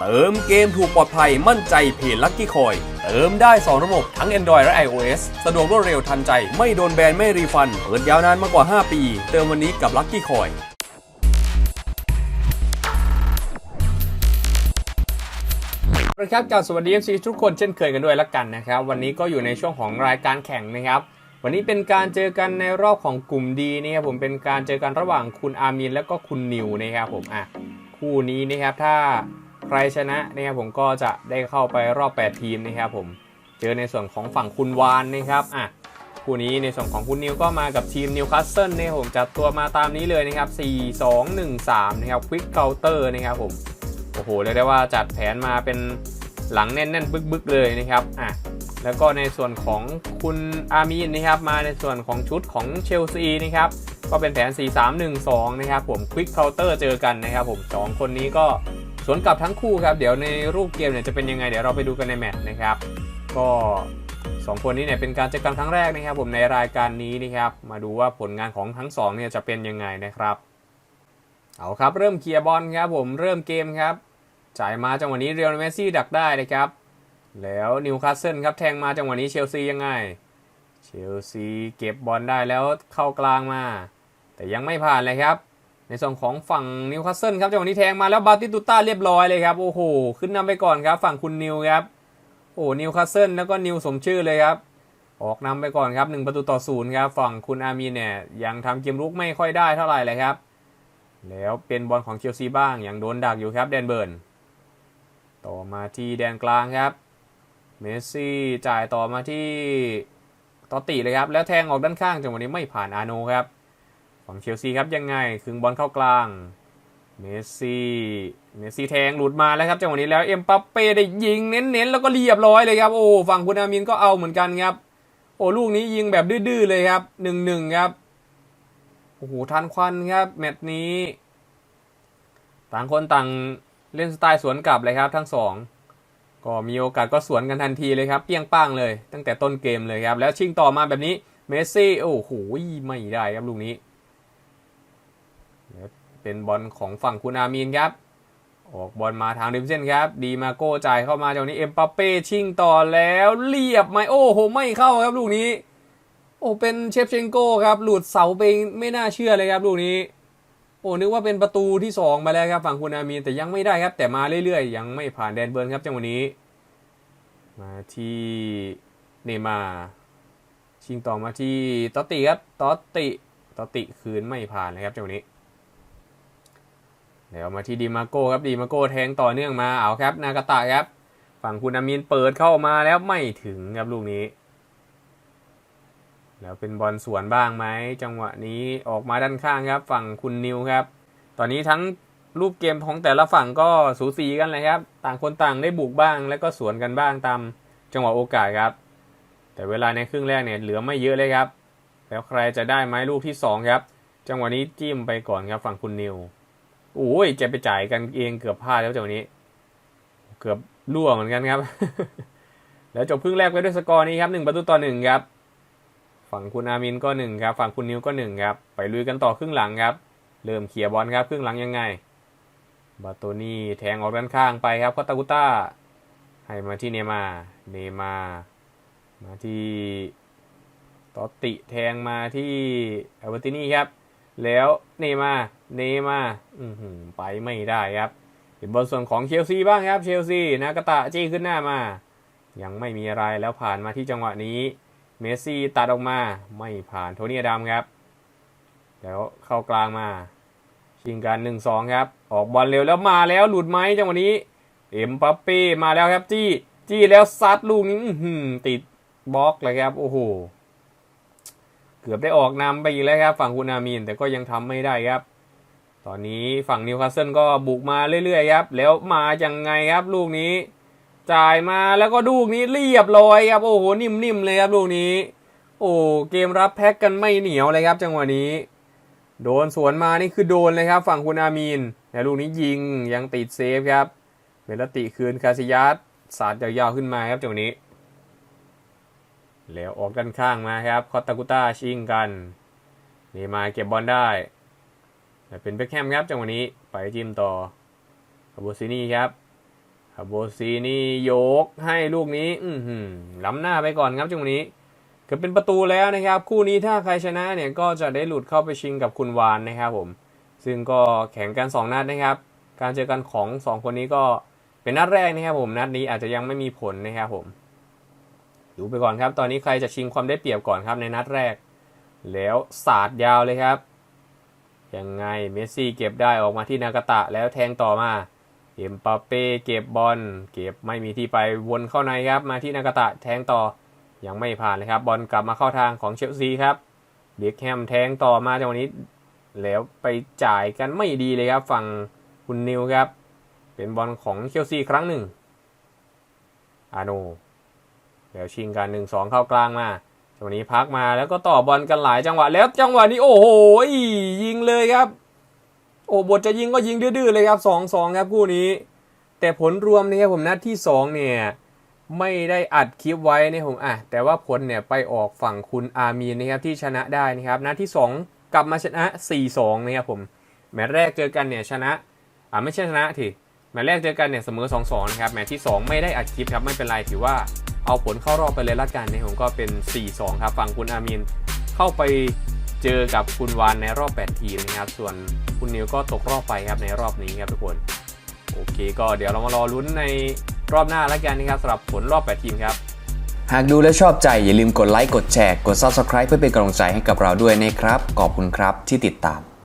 เติมเกมถูกปลอดภัยมั่นใจเพจลั c กี้คอย เติมได้ 2 ระบบทั้ง Android และ iOS สะดวกรวดเร็วทันใจ ไม่โดนแบน ไม่รีฟัน เปิดยาวนานมากกว่า 5 ปี เติมวันนี้กับลั c กี้คอยครับกับสวัสดี FC ทุกคนเช่นเคยกันด้วยละกันนะครับ วันนี้ก็อยู่ในช่วงของรายการแข่งนะครับ วันนี้เป็นการเจอกันในรอบของกลุ่มดีนะครับผมเป็นการเจอกันระหว่างคุณอามีนและก็คุณนิวนะครับผมอะคู่นี้นะครับถ้า ใครชนะนะครับผมก็จะได้เข้าไปรอบ 8 ทีมนะครับผมเจอในส่วนของฝั่งคุณวานนะครับอะคู่นี้ในส่วนของคุณนิวก็มากับทีมนิวคาสเซิลนะครับผมจัดตัวมาตามนี้เลยนะครับ 4 2 1 3 นะครับควิกเคาน์เตอร์นะครับผมโอ้โหเรียกได้ว่าจัดแผนมาเป็นหลังแน่นๆบึกๆเลยนะครับอะแล้วก็ในส่วนของคุณอามีนนะครับมาในส่วนของชุดของเชลซีนะครับก็เป็นแผน 4-3-1-2 นะครับผมควิกเคาน์เตอร์เจอกันนะครับผมสองคนนี้ก็ สวนกลับทั้งคู่ครับ เดี๋ยวในรูปเกมเนี่ยจะเป็นยังไงเดี๋ยวเราไปดูกันในแมตช์นะครับ ก็สองคนนี้เนี่ยเป็นการเจอกันครั้งแรกนะครับ ผมในรายการนี้นะครับ มาดูว่าผลงานของทั้งสองเนี่ยจะเป็นยังไงนะครับเอาครับเริ่มเคลียร์บอลครับผมเริ่มเกมครับ จ่ายมาจังหวะนี้เรียลเมสซี่ดักได้นะครับ แล้วนิวคาสเซิลครับแทงมาจังหวะนี้เชลซียังไงเชลซีเก็บบอลได้แล้วเข้ากลางมา แต่ยังไม่ผ่านเลยครับ ในส่วนของฝั่งนิวคาสเซิลครับจังหวะนี้แทงมาแล้วบาติตุต้าเรียบร้อยเลยครับ โอ้โห ขึ้นนำไปก่อนครับฝั่งคุณนิวครับ โอ้นิวคาสเซิลแล้วก็นิวสมชื่อเลยครับ ออกนำไปก่อนครับหนึ่งประตูต่อศูนย์ครับฝั่งคุณอามีเนี่ยยังทำเกมรุกไม่ค่อยได้เท่าไหร่เลยครับ แล้วเป็นบอลของเชลซีบ้างยังโดนดักอยู่ครับแดนเบิร์นต่อมาที่แดนกลางครับเมสซี่จ่ายต่อมาที่ตอตติเลยครับแล้วแทงออกด้านข้างจังหวะนี้ไม่ผ่านอาโนครับ ฝั่งเชลซีครับยังไงคึงบอลเข้ากลางเมสซี่เมสซี่แทงหลุดมาแล้วครับจังหวะนี้แล้วเอ็มปัปเป้ได้ยิงเน้นๆแล้วก็เรียบร้อยเลยครับโอ้ฝั่งคุณอามินก็เอาเหมือนกันครับ โอ้ลูกนี้ยิงแบบดื้อๆเลยครับหนึ่งหนึ่งครับโอ้โหทันควันครับแมตช์นี้ ต่างคนต่างเล่นสไตล์สวนกลับเลยครับทั้งสองก็มีโอกาสก็สวนกันทันทีเลยครับเปี้ยงป้างเลย ตั้งแต่ต้นเกมเลยครับแล้วชิงต่อมาแบบนี้เมสซี่โอ้โหไม่ได้ครับลูกนี้ เป็นบอลของฝั่งคุณอามีนครับ ออกบอลมาทางริมเส้นครับ ดีมาโก้จ่ายเข้ามาจากนี้เอ็มปัปเป้ชิงต่อแล้วเรียบไหมโอ้โหไม่เข้าครับลูกนี้ โอ้เป็นเชฟเชงโก้ครับ หลุดเสาไปไม่น่าเชื่อเลยครับลูกนี้โอ้นึกว่าเป็นประตูที่2มาแล้วครับฝั่งคุณอามีนแต่ยังไม่ได้ครับ แต่มาเรื่อยๆ ยังไม่ผ่านแดนเบิร์นครับจังหวะนี้ มาที่เนย์มาชิงต่อมาที่ตอติครับตอติตอตติคืนไม่ผ่านเลยครับจังหวะนี้ แล้วมาที่ดีมาโก้ครับดีมาโก้แทงต่อเนื่องมาเอาครับ นากาตะครับ ฝั่งคุณอามีนเปิดเข้ามาแล้วไม่ถึงครับลูกนี้ แล้วเป็นบอลสวนบ้างไหมจังหวะนี้ออกมาด้านข้างครับ ฝั่งคุณนิวครับ ตอนนี้ทั้งรูปเกมของแต่ละฝั่งก็สูสีกันเลยครับ ต่างคนต่างได้บุกบ้าง แล้วก็สวนกันบ้างตามจังหวะโอกาสครับ แต่เวลาในครึ่งแรกเนี่ยเหลือไม่เยอะเลยครับ แล้วใครจะได้ไหมลูกที่สองครับ จังหวะนี้จิ้มไปก่อนครับฝั่งคุณนิว โอ้ยจะไปจ่ายกันเองเกือบพลาดแล้วจังวะนี้ เกือบร่วงเหมือนกันครับ แล้วจบครึ่งแรกไปด้วยสกอร์นี้ครับหนึ่งประตูต่อหนึ่งครับ ฝั่งคุณอามินก็หนึ่งครับ ฝั่งคุณนิวก็หนึ่งครับ ไปลุยกันต่อครึ่งหลังครับ เริ่มเขี่ยบอลครับครึ่งหลังยังไง บาโตนี่แทงออกด้านข้างไปครับคอตากุต้า ให้มาที่เนมา เนมา มาที่ตอตติแทงมาที่เอเวอร์ตินี่ครับ แล้วเนมาเนมาอืไปไม่ได้ครับเป็นบอลส่วนของเชลซีบ้างครับเชลซีนากาตะจี้ขึ้นหน้ามา ยังไม่มีอะไรแล้วผ่านมาที่จังหวะนี้เมสซี่ตัดออกมาไม่ผ่านโทนี่ดัมครับ แล้วเข้ากลางมา ชิงกันหนึ่งสองครับ ออกบอลเร็วแล้วมาแล้วหลุดไหมจังหวะนี้ เอ็มปัปเป้มาแล้วครับจี้ จี้แล้วซัดลูกนี้ติดบล็อกเลยครับ โอ้โห เกือบได้ออกนำไปอีกแล้วครับ ฝั่งคุณอามีนแต่ก็ยังทำไม่ได้ครับ ตอนนี้ฝั่งนิวคาสเซิลก็บุกมาเรื่อยๆครับ แล้วมาอยังไงครับ ลูกนี้ จ่ายมาแล้วก็ลูกนี้เรียบร้อยครับ โอ้โหนิ่มๆเลยครับลูกนี้ โอ้เกมรับแพ็กกันไม่เหนียวเลยครับ จังหวะนี้ โดนสวนมานี่คือโดนเลยครับ ฝั่งคุณอามีนแต่ลูกนี้ยิงยังติดเซฟครับเบลติคืนคาซิยัสสาดยาวๆขึ้นมาครับจังหวะนี้ แล้วออกด้านข้างมาครับคอตากุต้าชิงกันนี่มาเก็บบอลได้แต่เป็นเบคแฮมครับจังหวะนี้ไปจิ้มต่อคาโบซินี่ครับคาโบซีนี่โยกให้ลูกนี้ อืล้ำหน้าไปก่อนครับจังหวะนี้เก็เป็นประตูแล้วนะครับ คู่นี้ถ้าใครชนะเนี่ยก็จะได้หลุดเข้าไปชิงกับคุณวานนะครับผม ซึ่งก็แข่งกัน 2 นัดนะครับ การเจอกันของ 2 คนนี้ก็เป็นนัดแรกนะครับผมนัดนี้อาจจะยังไม่มีผลนะครับผม ดูไปก่อนครับ ตอนนี้ใครจะชิงความได้เปรียบก่อนครับในนัดแรก แล้วสาดยาวเลยครับยังไงเมสซี่เก็บได้ออกมาที่นากาตะแล้วแทงต่อมาเอ็มปาเป้เก็บบอลเก็บไม่มีที่ไปวนเข้าในครับ มาที่นากาตะแทงต่อยังไม่ผ่านเลยครับ บอลกลับมาเข้าทางของเชลซีครับเบียกแฮมแทงต่อมาจังหวะนี้แล้วไปจ่ายกันไม่ดีเลยครับ ฝั่งคุณนิวครับ เป็นบอลของเชลซีครั้งหนึ่งอาโน แล้วชิงกันหนึ่งสองเข้ากลางมาจังหวะนี้พักมาแล้วก็ต่อบอลกันหลายจังหวะแล้วจังหวะนี้โอ้โหยิงเลยครับ โอ้บทจะยิงก็ยิงดื้อๆเลยครับสองสองครับคู่นี้ แต่ผลรวมนี่ยผมนัดที่สองเนี่ยไม่ได้อัดคลิปไว้นี่ผมอะแต่ว่าผลเนี่ยไปออกฝั่งคุณอามีนนะครับที่ชนะได้นะครับนัดที่สองกลับมาชนะ 4-2นะครับผมแมตช์แรกเจอกันเนี่ยชนะอ่าไม่ใช่ชนะทีแมตช์แรกเจอกันเนี่ยเสมอ 2-2 นะครับแมตช์ที่ 2 ไม่ได้อัดคลิปครับไม่เป็นไรถือว่า เอาผลเข้ารอบไปเลยละกันเนี่ยผมก็เป็น 4-2 ครับฝั่งคุณอามีนเข้าไปเจอกับคุณวานในรอบ 8 ทีมนะครับ ส่วนคุณนิวก็ตกรอบไปครับในรอบนี้ครับทุกคน โอเค ก็เดี๋ยวเรามารอลุ้นในรอบหน้าแล้วกันนะครับสำหรับผลรอบ 8 ทีมครับ หากดูแล้วชอบใจอย่าลืมกดไลค์กดแชร์กด Subscribe เพื่อเป็นกำลังใจให้กับเราด้วยนะครับ ขอบคุณครับที่ติดตาม